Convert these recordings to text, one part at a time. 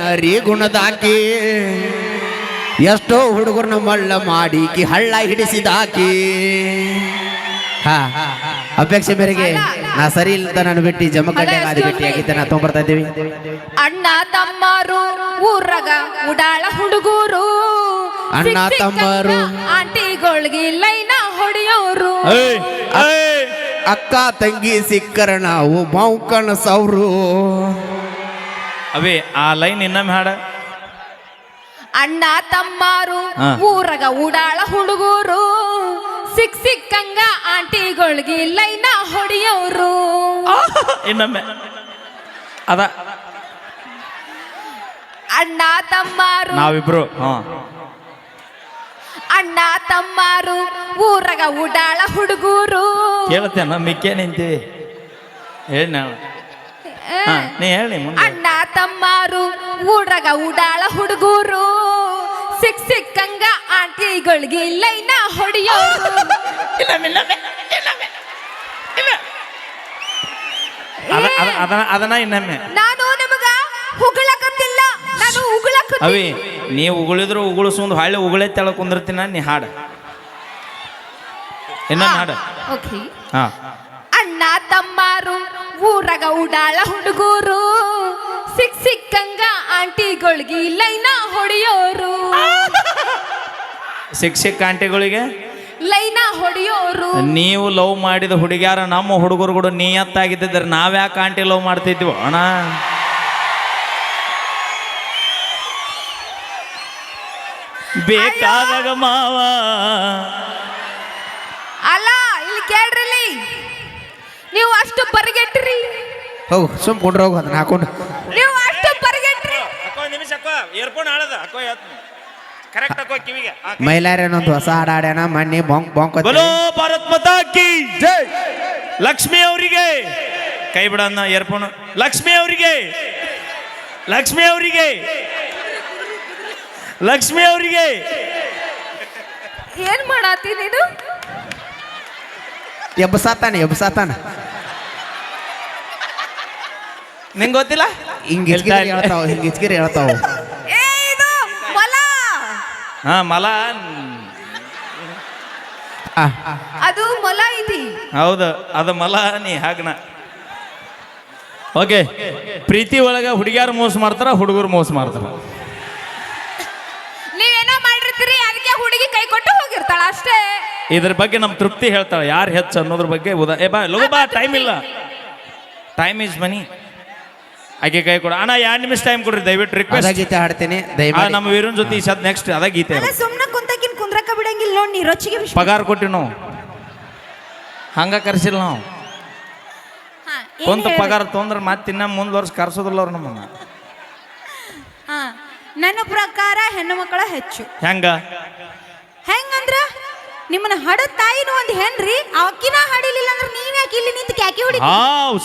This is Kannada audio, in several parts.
ನರಿ ಗುಣದಾಕಿ. ಎಷ್ಟೋ ಹುಡುಗರನ್ನ ಮಳ್ಳ ಮಾಡಿ ಕಿ ಹಳ್ಳ ಹಿಡಿಸಿದಾಕಿ. ಹಾ ಅಪೇಕ್ಷೆ ಮೇರೆಗೆ ನಾ ಸರಿ ಇಲ್ಲ ನಾನು ಬಿಟ್ಟು ಜಮಖಂಡೆ ಆದಿ ಭೇಟಿ ಆಗಿದ್ದೆ ನಾ ತೊಗೊಂಬರ್ತಾ ಇದ್ದೀವಿ. ಅಣ್ಣ ತಮ್ಮರು ಊರಗ ಉಡಾಳ ಹುಡುಗರು. ಅಣ್ಣ ತಮ್ಮರು. ಆಂಟಿಗಳಿಗೆ ಲೈನ ಹೊಡೆಯೋರು. ಅಕ್ಕ ತಂಗಿ ಸಿಕ್ಕರ ನಾವು ಮೌಕಣ ಸೌರು ಅವೇ ಆ ಲೈನ್ ಇನ್ನೊಮ್ಮೆ ಹಾಡ. ಅಣ್ಣ ತಮ್ಮಾರು ಊರಗ ಉಡಾಳ ಹುಡುಗರು ಸಿಕ್ ಸಿಕ್ಕಂಗ ಆಂಟಿಗಳಿಗೆ ಲೈನ ಹೊಡಿಯೋರು. ಇನ್ನೊಮ್ಮೆ. ಅದ. ಅಣ್ಣ ತಮ್ಮಾರು ನಾವಿಬ್ರು ಹಾ. ಅಣ್ಣ ತಮ್ಮಾರು ಊರಗ ಉಡಾಳ ಹುಡುಗರು. ಹೇಳ್ತೇನೆ ಮಿಕ್ಕೇ ನಿಂತೀವಿ ಹೇಳಿ ನಾವು ಹಾ ನೀ ಹೇಳಿ ಮುಂದೆ. ಅಣ್ಣ ತಮ್ಮಾರು ಊರಗ ಉಡಾಳ ಹುಡುಗರು. ಸಿಕ್ ಸಿಕ್ಕಂಗ ಆಂಟಿಗಳಿಗೆ ಇಲ್ಲ ಇನ್ನ ಹೊಡಿಯೋ ಇನ್ನೊಮ್ಮೆ, ಇನ್ನೊಮ್ಮೆ, ಇನ್ನೊಮ್ಮೆ. ಅದ ಅದ- ಅದನ್ನ ಅದನ್ನ ಇನ್ನೊಮ್ಮೆ. ನಾನು ನಿಮಗ ಹುಗಳಕತ್ತಿಲ್ಲ ನಾನು ಉಗುಳಕತ್ತಿ. ಅವಿ ನೀ ಉಗುಳಿದ್ರು ಉಗುಳಿಸೊಂದು ಹಳ್ಳಿ ಉಗುಳೆ ತೆಳ ಕುಂದಿರ್ತೀನ ನೀ ಹಾಡು. ಇನ್ನೊಂದು ಹಾಡು. ಓಕೆ. ಹಾ. ಉಡಾಳ ಹುಡುಗರು. ಸಿಕ್ ಸಿಕ್ಕಂಗ ಆಂಟಿಗಳಿಗೆ ಲೈನ ಹೊಡೆಯೋರು. ಶಿಕ್ಷಕ ಆಂಟಿಗಳಿಗೆ? ಲೈನ ಹೊಡೆಯೋರು. ನೀವು ಲವ್ ಮಾಡಿದ ಹುಡುಗ್ಯಾರ ನಮ್ಮ ಹುಡುಗರು ಕೂಡ ನಿಯತ್ತಾಗಿದ್ದಿದ್ರೆ ನಾವ್ಯಾಕೆ ಆಂಟಿ ಲವ್ ಮಾಡ್ತಿದ್ವಿ? ಅಣ್ಣ. ಬೇಕಾದಾಗ ಮಾವ. ಅಲ್ಲ ಇಲ್ಲಿ ಕೇಳ್ರಿ. ನೀವು ಅಷ್ಟು ಪರಿಗೆಟ್ರಿ ಹೋಗು ಸುಮ್ ಕೊಂಡ್ರ ಹೋಗು ಅದನ್ನ ಹಾಕೊಂಡು. ನೀವು ಅಷ್ಟು ಪರಿಗೆಟ್ರಿ. ಅಕ್ಕೋ ನಿಮಿಷ ಅಕ್ಕೋ ಏರ್ಫೋನ್ ಹಾಳದ ಅಕ್ಕೋ ಕರೆಕ್ಟ್ ಅಕ್ಕೋ ಕಿವಿಗೆ. ಮೈಲಾರೇನೊಂದು ಹೊಸ ಹಾಡಾಡ್ಯಾನ ಮಣ್ಣಿ ಬಾಂಕ್ ಬಾಂಕ್ ಅಂತ. ಬಲೋ ಭಾರತ್ ಮಾತಾ ಕಿ ಜೈ. ಲಕ್ಷ್ಮಿ ಅವರಿಗೆ. ಕೈ ಬಿಡನ್ನ ಏರ್ಫೋನ್ ಲಕ್ಷ್ಮಿ ಅವರಿಗೆ. ಲಕ್ಷ್ಮಿ ಅವರಿಗೆ. ಲಕ್ಷ್ಮಿ ಅವರಿಗೆ. ಏನ್ ಮಾಡತ್ತಿ ನೀನು? ಎಬ್ಬಸಾತಾನೆ ಎಬ್ಸಾತಾನ ನಿಂಗೆ ಗೊತ್ತಿಲ್ಲ? ಹಿಂಗ್ ಹೇಳ್ತಾವ ಹಿಂಗ್ ಹಿಚ್ಕಿರಿ ಹೇಳ್ತಾವ. ಏ ಇದು ಮೊಲ. ಹಾ ಮಲ. ಅದು ಮೊಲ ಐತಿ ಹೌದು ಅದು ಮಲ ನೀ ಹಾಗಣ ಓಕೆ ಪ್ರೀತಿ ಒಳಗೆ ಹುಡುಗಿಯಾರು ಮೋಸ ಮಾಡ್ತಾರ ಹುಡುಗರು ಮೋಸ ಮಾಡ್ತಾರ. ನೀವೇನೋ ಮಾಡಿರ್ತೀರಿ ಅದಕ್ಕೆ ಹುಡುಗಿ ಕೈ ಕೊಟ್ಟು ಹೋಗಿರ್ತಾಳ ಅಷ್ಟೇ. ಇದ್ರ ಬಗ್ಗೆ ನಮ್ಮ ತೃಪ್ತಿ ಹೇಳ್ತಾಳೆ ಯಾರು ಹೆಚ್ಚು ಅನ್ನೋದ್ರ ಬಗ್ಗೆ ಉದಾ ಏ ಬಾ ಲಗು ಬಾ ಟೈಮ್ ಇಲ್ಲ. ಟೈಮ್ ಈಸ್ ಮನಿ ಆಕೆ ಕೈ ಕೊಡ. ಅಣ್ಣ ಎರಡು ನಿಮಿಷ ಟೈಮ್ ಕೊಡ್ರಿ ದಯವಿಟ್ಟು ಅದ ರಿಕ್ವೆಸ್ಟ್ ಗೀತೆ ಹಾಡ್ತೀನಿ ದಯವಿಟ್ಟು. ನಮ್ಮ ವೀರನ್ ಜೊತೆ ಈ ಸದ್ ನೆಕ್ಸ್ಟ್ ಅದ ಗೀತೆ ಅದು. ಸುಮ್ಮನೆ ಕುಂತಕಿನ್ ಕುಂದ್ರಕ ಬಿಡಂಗಿಲ್ಲ ನೋಡಿ ನೀ ರೊಚ್ಚಿಗೆ ಪಗಾರ್ ಪಗಾರ ಕೊಟ್ಟಿವಿ ನಾವು. ಹಂಗ ಕರ್ಸಿಲ್ಲ ನಾವು. ಕುಂತ ಪಗಾರ ತೊಂದ್ರೆ ಮತ್ತೆ ಇನ್ನ ಮುಂದ್ ವರ್ಷ ಕರ್ಸೋದಿಲ್ಲ ಅವ್ರು ನಮ್ಮನ್ನ. ನನ್ನ ಪ್ರಕಾರ ಹೆಣ್ಣು ಮಕ್ಕಳ ಹೆಚ್ಚು. ಹೆಂಗ? ನಿಮ್ಮನ್ನ ಹಡ ತಾಯಿನೂ ಒಂದು ಹೆಣ್ರಿ? ಅವಕಿನ ಹಡಿಲಿಲ್ಲ ಅಂದ್ರೆ ನೀವ್ ಯಾಕೆ ಇಲ್ಲಿ ನಿಂತು ಕ್ಯಾಕಿ ಹೊಡಿ ಹಾ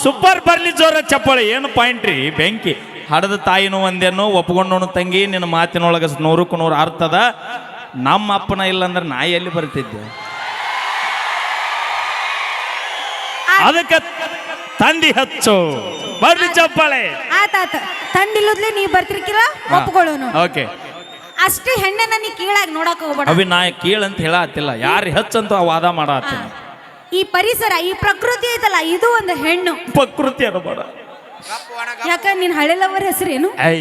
ಸೂಪರ್ ಬರ್ಲಿ ಜೋರ ಚಪ್ಪಾಳೆ. ಏನು ಪಾಯಿಂಟ್ ರೀ? ಬೆಂಕಿ. ಹಡದ ತಾಯಿನೂ ಒಂದೇನು ಒಪ್ಕೊಂಡೋನು ತಂಗಿ ನಿನ್ನ ಮಾತಿನೊಳಗ ನೂರಕ್ಕೂ ನೂರು ಅರ್ಥದ ನಮ್ಮ ಅಪ್ಪನ ಇಲ್ಲಂದ್ರೆ ನಾಯಿ ಎಲ್ಲಿ ಬರ್ತಿದ್ದೆ ಅದಕ್ಕೆ ತಂದಿ ಹಚ್ಚು. ಬರ್ಲಿ ಚಪ್ಪಾಳೆ. ಆತಾತ ತಂದಿಲ್ಲದ್ಲೆ ನೀವು ಬರ್ತಿರ್ಕಿಲ್ಲ ಒಪ್ಕೊಳ್ಳೋನು. ಓಕೆ ಅಷ್ಟೇ ಹೆಣ್ಣನ್ನ ನೀ ಕೀಳಾಗಿ ನೋಡಕ್ ಹೋಗ್ಬೇಡ. ಅವಿ ನಾ ಕೀಳಂತ ಹೇಳತ್ತಿಲ್ಲ ಯಾರು ಹೆಚ್ಚಂತ ವಾದ ಮಾಡತ್ತೀನಿ ಈ ಪರಿಸರ ಈ ಪ್ರಕೃತಿ ಐತಲ್ಲ ಇದು ಒಂದು ಹೆಣ್ಣು. ಪ್ರಕೃತಿ ಅನ್ನಬೇಡ ಯಾಕ ನಿನ್ ಹಳೆಲವರ ಹೆಸರೇನು? ಐ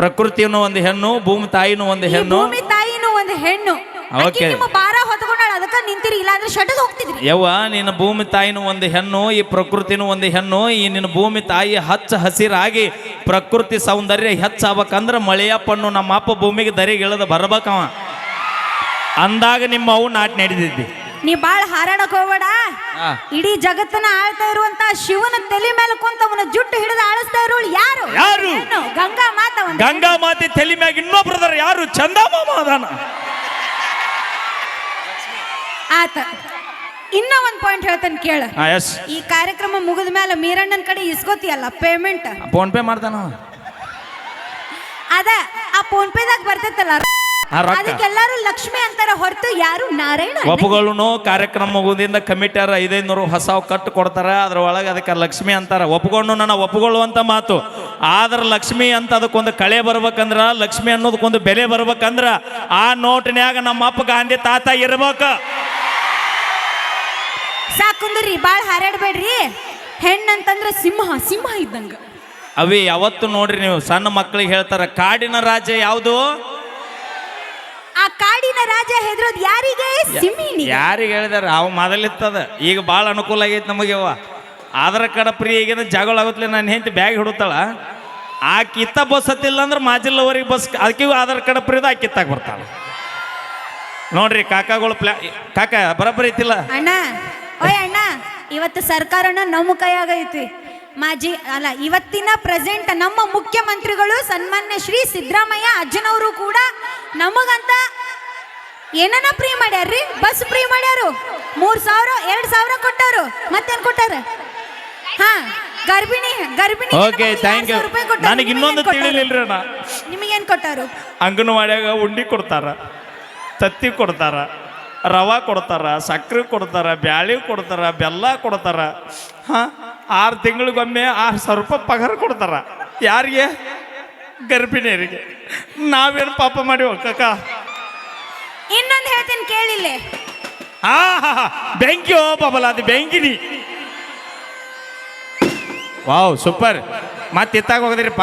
ಪ್ರಕೃತಿಯನ್ನು ಒಂದು ಹೆಣ್ಣು ಭೂಮಿ ತಾಯಿನೂ ಒಂದು ಹೆಣ್ಣು. ಭೂಮಿ ತಾಯಿನೂ ಒಂದು ಹೆಣ್ಣು. ಓಕೆ. ನಿಮ್ಮ ಭಾರ ನಿಂತಿರಿ ಇಲ್ಲ ಅಂದ್ರೆ ಶಟದ್ ಹೋಗ್ತಿದ್ರಿ. ಯವ್ವ ನಿನ್ನ ಭೂಮಿ ತಾಯಿನೂ ಒಂದು ಹೆಣ್ಣು ಈ ಪ್ರಕೃತಿನೂ ಒಂದು ಹೆಣ್ಣು ಈ ನಿನ್ನ ಭೂಮಿ ತಾಯಿ ಹಚ್ಚ ಹಸಿರಾಗಿ ಪ್ರಕೃತಿ ಸೌಂದರ್ಯ ಹೆಚ್ಚಾಗಬೇಕಂದ್ರೆ ಮಳೆಯಪ್ಪನ್ನು ನಮ್ಮ ಅಪ್ಪ ಭೂಮಿಗೆ ದರಿಗೆ ಇಳದ ಬರ್ಬೇಕವ ಅಂದಾಗ ನಿಮ್ಮ ಅವು ನಾಟ್ ನಡೆದಿದ್ದಿ. ನೀ ಬಾಳ ಹಾರಾಡಕ್ ಹೋಗ್ಬೇಡ. ಆ. ಇಡೀ ಜಗತ್ತನ್ನ ಆಳ್ತಾ ಇರುವಂತ ಶಿವನ ತಲೆ ಮೇಲೆ ಕುಂತ ಅವನ ಜುಟ್ಟು ಹಿಡಿದು ಆಳಿಸ್ತಾ ಇರೋಳು ಯಾರು? ಯಾರು? ಗಂಗಾ ಮಾತ ಗಂಗಾ ಮಾತೆ ತಲೆ ಮ್ಯಾಗ ಇನ್ನೊಬ್ರದಾರ ಯಾರು? ಚಂದಮಾಮ ಅದಾನ. ಆತ. ಇನ್ನ ಒಂದ್ ಪಾಯಿಂಟ್ ಹೇಳ್ತಾನೆ ಕೇಳ. ಹಾ ಎಸ್ ಈ ಕಾರ್ಯಕ್ರಮ ಮುಗಿದ ಮೇಲೆ ಮೀರಣ್ಣನ ಕಡೆ ಇಸ್ಕೋತಿಯಲ್ಲ ಪೇಮೆಂಟ್ ಫೋನ್ ಪೇ ಮಾಡ್ತಾನ ಅವ. ಅದ ಆ ಫೋನ್ ಪೇದಾಗ ಬರ್ತೈತಲ್ಲ ಆ ರೊಕ್ಕ. ಅದಕ್ಕೆಲ್ಲಾರು ಲಕ್ಷ್ಮಿ ಅಂತಾರ ಹೊರತು ಯಾರು ನಾರಾಯಣ ಒಪ್ಪುಗಳನ್ನು ಕಾರ್ಯಕ್ರಮ ಮುಗುದಿಂದ ಕಮಿಟಿಯರ ಐದೈನೂರು ಹೊಸ ಕಟ್ಟು ಕೊಡ್ತಾರ ಅದ್ರ ಒಳಗೆ ಅದಕ್ಕೆ ಲಕ್ಷ್ಮಿ ಅಂತಾರ. ಒಪ್ಕೊಂಡು ನನ್ನ ಒಪ್ಪಿಕೊಳ್ಳುವಂತ ಮಾತು. ಆದ್ರ ಲಕ್ಷ್ಮಿ ಅಂತ ಅದಕ್ಕೊಂದು ಕಳೆ ಬರ್ಬೇಕಂದ್ರ ಲಕ್ಷ್ಮಿ ಅನ್ನೋದಕ್ಕೊಂದು ಬೆಲೆ ಬರ್ಬೇಕಂದ್ರ ಆ ನೋಟಿನ್ಯಾಗ ನಮ್ಮ ಅಪ್ಪ ಗಾಂಧಿ ತಾತ ಇರ್ಬೇಕು. ಸಾಕುಂದ್ರಿ ಬಾಳ್ ಹಾರಾಡ್ಬೇಡ್ರಿ. ಅಂತಂದ್ರೆ ಸಿಂಹ ಸಿಂಹ ಇದ್ದಂಗ. ಅವೇ ಯಾವತ್ತು ನೋಡ್ರಿ ನೀವು ಸಣ್ಣ ಮಕ್ಕಳಿಗೆ ಹೇಳ್ತಾರ ಕಾಡಿನ ರಾಜ ಯಾವುದು? ಆ ಕಾಡಿನ ರಾಜ ಹೆದ್ರೋದ್ ಯಾರಿಗೆ? ಸಿಂಹಿನಿ ಯಾರಿಗೆ ಹೇಳಿದಾರ? ಅವ್ ಮೊದಲಿತ್ತದ. ಈಗ ಭಾಳ ಅನುಕೂಲ ಆಗೈತೆ ನಮಗೆ ಅವ. ಆಧಾರ ಕಾರ್ಡ್ ಪ್ರಿಯ ಈಗಿನ ಜಗಳ ಆಗುತ್ತಲೆ ನಾನು ಹೆಂಡತಿ ಬ್ಯಾಗ್ ಹಿಡುತ್ತಾಳ. ಆ ಕಿತ್ತ ಬಸ್ ಹತ್ತಿಲ್ಲ ಅಂದ್ರೆ ಮಾಜಿಲ್ಲವರಿಗೆ ಬಸ್ ಅದಕ್ಕೆ ಆಧಾರ್ ಕಾರ್ಡ್ ಪ್ರಿಯದ ಆ ಕಿತ್ತಾಗ ಬರ್ತಾಳ. ನೋಡ್ರಿ ಕಾಕಾಗಳು ಪ್ಲಾ ಕಾಕ ಬರಬರಿ ಐತಿಲ್ಲ? ಅಣ್ಣ ಓಯ್ ಅಣ್ಣ ಇವತ್ತು ಸರ್ಕಾರನ ನಮ್ಮ ಕೈಯಾಗ ಐತಿ ಮಾಜಿ ಅಲ್ಲ ಇವತ್ತಿನ ಪ್ರೆಸೆಂಟ್ ನಮ್ಮ ಮುಖ್ಯಮಂತ್ರಿಗಳು ಸನ್ಮಾನ್ಯ ಶ್ರೀ ಸಿದ್ದರಾಮಯ್ಯ ಅಜ್ಜನವರು ಕೂಡ ನಮಗಂತ ಏನನ್ನ ಫ್ರೀ ಮಾಡ್ಯಾರ್ರಿ? ಬಸ್ ಫ್ರೀ ಮಾಡ್ಯಾರು. ಮೂರ್ ಸಾವಿರ ಎರಡ್ ಸಾವಿರ ಕೊಟ್ಟಾರು ಮತ್ತೇನ್ ಕೊಟ್ಟಾರ? ಹಾ ಗರ್ಭಿಣಿ ಗರ್ಭಿಣಿ ಓಕೆ ಥ್ಯಾಂಕ್ ಯು ನನಗೆ ಇನ್ನೊಂದು ತಿಳಿಲಿಲ್ರಿ ಅಣ್ಣ. ನಿಮಗೇನ್ ಕೊಟ್ಟಾರು? ಅಂಗನವಾಡಿಯಾಗ ಉಂಡಿ ಕೊಡ್ತಾರ. ತತ್ತಿ ಕೊಡ್ತಾರ. ರವಾ ಕೊಡ್ತಾರ ಸಕ್ಕರೆ ಕೊಡ್ತಾರ ಬ್ಯಾಳಿ ಕೊಡ್ತಾರ ಬೆಲ್ಲ ಕೊಡ್ತಾರ. ಹಾಂ ಆರು ತಿಂಗಳಿಗೊಮ್ಮೆ ಆರು ಸಾವಿರ ರೂಪಾಯಿ ಪಗಾರ ಕೊಡ್ತಾರ. ಯಾರಿಗೆ? ಗರ್ಭಿಣಿಯರಿಗೆ. ನಾವೇನು ಪಾಪ ಮಾಡಿ ಕಕ್ಕ ಇನ್ನೊಂದು ಹೇಳ್ತೀನಿ ಕೇಳಿಲ್ಲ. ಹಾ ಹಾ ಹಾ. ಬೆಂಕಿ ಓ ಬಾಬಲ ಅದು ಬೆಂಕಿನಿ ವಾವ್ ಸೂಪರ್. ಮತ್ತೆ ಎತ್ತಾಗ ಹೋಗದ್ರಿಪ್ಪ?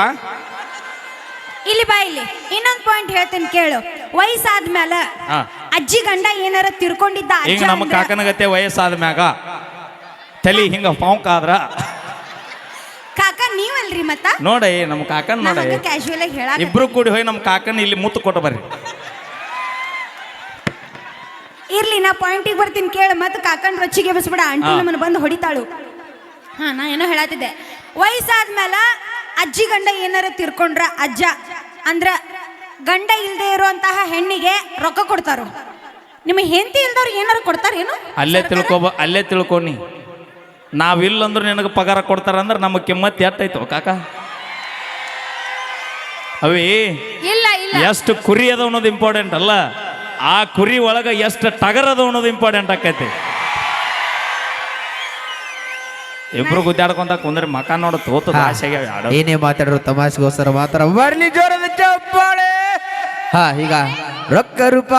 ಇಲ್ಲಿ ಬಾ ಇಲ್ಲಿ. ಇನ್ನೊಂದು ಪಾಯಿಂಟ್ ಹೇಳ್ತೀನಿ ಕೇಳು. ವಯಸ್ಸಾದ್ಮೇಲೆ ಹಾ. ಅಜ್ಜಿ ಗಂಡ ಏನಾರ ತಿರ್ಕೊಂಡಿದ್ದ ಈಗ ಅಜ್ಜ ನಮ್ಮ ಅಂದ್ರ- ಕಾಕನಗತ್ತೆ ವಯಸ್ಸಾದ ಮ್ಯಾಗ ತಲಿ ಹಿಂಗ ಪಾಂಕ್ ಆದ್ರ? ಕಾಕ ನೀವಲ್ರಿ ಮತ್ತ? ನೋಡಿ ನಮ್ಮ ಕಾಕನ್ ನೋಡ. ಕ್ಯಾಶುವಲ್ ಆಗಿ ಹೇಳಾಕ ಇಬ್ರು ಕೂಡಿ ಹೋಯ್ ನಮ್ಮ ಕಾಕನ್ ಇಲ್ಲಿ ಮುತ್ತು ಕೊಟ್ಟು ಬರ್ರಿ. ಇರ್ಲಿ ನಾ ಪಾಯಿಂಟಿಗೆ ಬರ್ತೀನಿ ಕೇಳು. ಮತ್ತೆ ಕಾಕನ್ ರೊಚ್ಚಿಗೆ ಬಸ್ಬಿಡ ಆಂಟಿ ಹಾ. ನಮ್ಮನ್ನ ಬಂದು ಹೊಡಿತಾಳು. ಹಾ ನಾ ಏನೋ ಹೇಳತ್ತಿದ್ದೆ ವಯಸ್ಸಾದ್ಮೇಲೆ ಅಜ್ಜಿ ಗಂಡ ಏನಾರ ತಿರ್ಕೊಂಡ್ರ ಅಜ್ಜ? ಅಂದ್ರ ಗಂಡ ಇಲ್ಲದೆ ಇರುವಂತಹ ಹೆಣ್ಣಿಗೆ ರೊಕ್ಕ ಕೊಡ್ತಾರೋ. ನಿಮ್ಮ ಹೆಂಡತಿ ಇಲ್ದವ್ರು ಏನಾರು ಕೊಡ್ತಾರೇನು ಅಲ್ಲೇ ತಿಳ್ಕೊಬ ಅಲ್ಲೇ ತಿಳ್ಕೊನಿ ನಾವಿಲ್ಲಂದ್ರೆ ನಿನಗೆ ಪಗಾರ ಕೊಡ್ತಾರ ಅಂದ್ರೆ ನಮ್ಮ ಕಿಮ್ಮತ್ ಎಟ್ಟೈತೋ ಕಾಕ? ಅವಿ ಇಲ್ಲ ಇಲ್ಲ. ಎಷ್ಟು ಕುರಿ ಅದ ಅನ್ನೋದು ಇಂಪಾರ್ಟೆಂಟ್ ಅಲ್ಲ? ಆ ಕುರಿ ಒಳಗ ಎಷ್ಟು ಟಗರ್ ಅದ ಅನ್ನೋದು ಇಂಪಾರ್ಟೆಂಟ್ ಆಕೈತಿ. ಇಬ್ರು ಗುದ್ದಾಡ್ಕೊಂತ ಕುಂದ್ರೆ ಮಕ ನೋಡ ತೋತ ಆಸೆಗೆ ಏನೇ ಮಾತಾಡ್ರು ತಮಾಷೆಗೋಸ್ಕರ ಮಾತಾಡ ಬರ್ಲಿ ಜೋರದ ಹಾ ಈಗ ರೊಕ್ಕ ರೂಪ